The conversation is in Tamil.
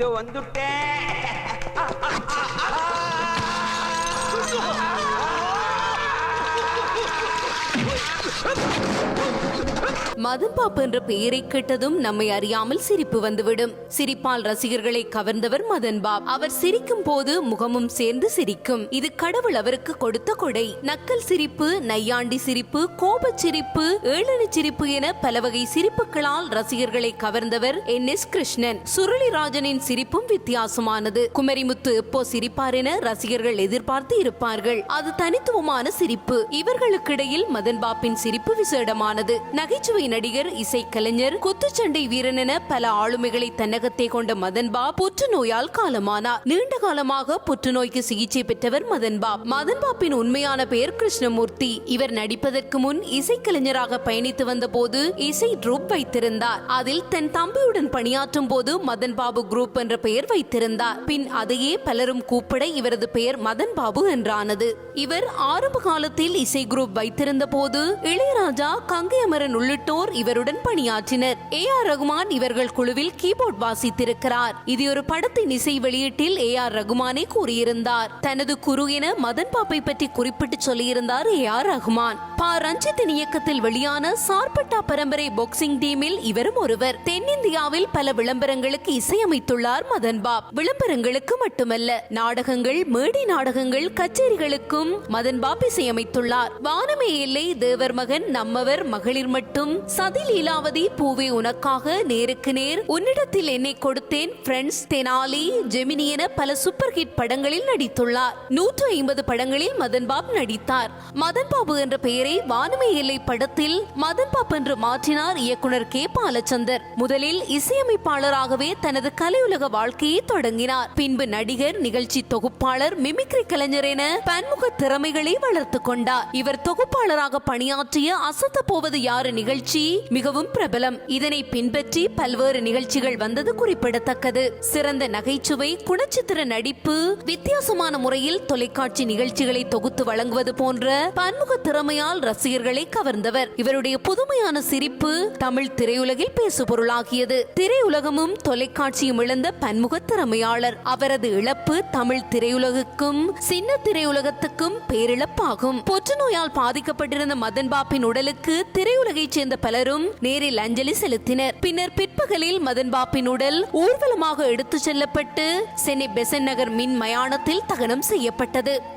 மதன் பாப்பு என்ற பெயரை கேட்டதும் நம்மை அறியாமல் சிரிப்பு வந்துவிடும். சிரிப்பால் ரசிகர்களை கவர்ந்தவர் மதன் பாப். அவர் சிரிக்கும் போது முகமும் சேர்ந்து சிரிக்கும். இது கடவுள் அவருக்கு கொடுத்த கொடை. நக்கல் சிரிப்பு நையாண்டி சிரிப்பு கோப சிரிப்பு ஏளன சிரிப்பு என பல வகை சிரிப்புகளால் ரசிகர்களை கவர்ந்தவர் என். எஸ். கிருஷ்ணன். சுருளிராஜனின் சிரிப்பும் வித்தியாசமானது. குமரிமுத்து எப்போ சிரிப்பார் என ரசிகர்கள் எதிர்பார்த்து இருப்பார்கள். அது தனித்துவமான சிரிப்பு. இவர்களுக்கிடையில் மதன் பாப்பின் சிரிப்பு விசேடமானது. நகைச்சுவை நடிகர் இசைக்கலைஞர் குத்துச்சண்டை வீரன் என பல ஆளுமைகளை தன்னகத்தை கொண்ட மதன் புற்றுநோயால் காலமானார். நீண்ட காலமாக புற்றுநோய்க்கு சிகிச்சை பெற்றவர் மதன் மதன்பாப்பின் மதன் பாப்பின் உண்மையான பெயர் கிருஷ்ணமூர்த்தி. இவர் நடிப்பதற்கு முன் இசைக்கலைஞராக பயணித்து வந்த போது இசை ட்ரூப் வைத்திருந்தார். அதில் தன் தம்பியுடன் பணியாற்றும் போது மதன் பாபு குரூப் என்ற பெயர் வைத்திருந்தார். பின் அதையே பலரும் கூப்பிட இவரது பெயர் மதன் பாபு என்றானது. இவர் ஆரம்ப காலத்தில் இசை குரூப் வைத்திருந்த போது இளையராஜா கங்கை அமரன் உள்ளிட்டோர் இவருடன் பணியாற்றினர். ஏ ஆர் ரகுமான் இவர்கள் குழுவில் கீபோர்ட் வாசித்திருக்கிறார். இது ஒரு படத்தின் இசை வெளியீட்டில் ஏ ஆர் ரகுமானே கூறியிருந்தார். தனது குரு என மதன் பாப்பை பற்றி குறிப்பிட்டு சொல்லியிருந்தார் ஏ ஆர் ரகுமான். பா ரஞ்சித்தின் இயக்கத்தில் வெளியான சார்பட்டா பரம்பரை பாக்ஸிங் டீமில் இவரும் ஒருவர். தென்னிந்தியாவில் பல விளம்பரங்களுக்கு இசையமைத்துள்ளார் மதன் பாப். விளம்பரங்களுக்கு மட்டுமல்ல நாடகங்கள் மேடை நாடகங்கள் கச்சேரிகளுக்கும் மதன் பாப் இசையமைத்துள்ளார். வானமே இல்லை தேவர் மகன் நம்மவர் மகளிர் மட்டும். சதி லீலாவதி பூவே உனக்காக நேருக்கு நேர். உன்னிடத்தில் என்னை கொடுத்தேன் ஃப்ரெண்ட்ஸ் தெனாலி ஜெமினி என பல சூப்பர் ஹிட் படங்களில் நடித்துள்ளார். நூற்று ஐம்பது படங்களில் மதன் பாப் நடித்தார். மதன் பாபு என்ற பெயரை வானமே எல்லை படத்தில் மதன் பாப் என்று மாற்றினார் இயக்குனர் கே பாலச்சந்தர். முதலில் இசையமைப்பாளராகவே தனது கலையுலக வாழ்க்கையை தொடங்கினார். பின்பு நடிகர் நிகழ்ச்சி தொகுப்பாளர் மிமிக்ரி கலைஞர் என பன்முக திறமைகளை வளர்த்து கொண்டார். இவர் தொகுப்பாளராக பணியாற்றிய அசத்த போவது யாரு நிகழ்ச்சி மிகவும் பிரபலம். இதனை பின்பற்றி பல்வேறு நிகழ்ச்சிகள் வந்தது குறிப்பிடத்தக்கது. சிறந்த நகைச்சுவை குணச்சித்திர நடிப்பு வித்தியாசமான முறையில் தொலைக்காட்சி நிகழ்ச்சிகளை தொகுத்து வழங்குவது போன்ற பன்முக திறமையால் ரசிகர்களை கவர்ந்தவர். இவருடைய புதுமையான சிரிப்பு தமிழ் திரையுலகில் பேசுபொருளாகியது. திரையுலகமும் தொலைக்காட்சியும் இழந்த பன்முக திறமையாளர். அவரது இழப்பு தமிழ் திரையுலகுக்கும் சின்ன திரையுலகத்துக்கும் பேரிழப்பாகும். புற்றுநோயால் பாதிக்கப்பட்டிருந்த மதன் பாப்பின் உடலுக்கு திரையுலகைச் சேர்ந்த பலரும் நேரில் அஞ்சலி செலுத்தினர். பின்னர் பிற்பகலில் மதன் பாப்பின் உடல் ஊர்வலமாக எடுத்துச் செல்லப்பட்டு சென்னை பெசன் நகர் மின் மயானத்தில் தகனம் செய்யப்பட்டது.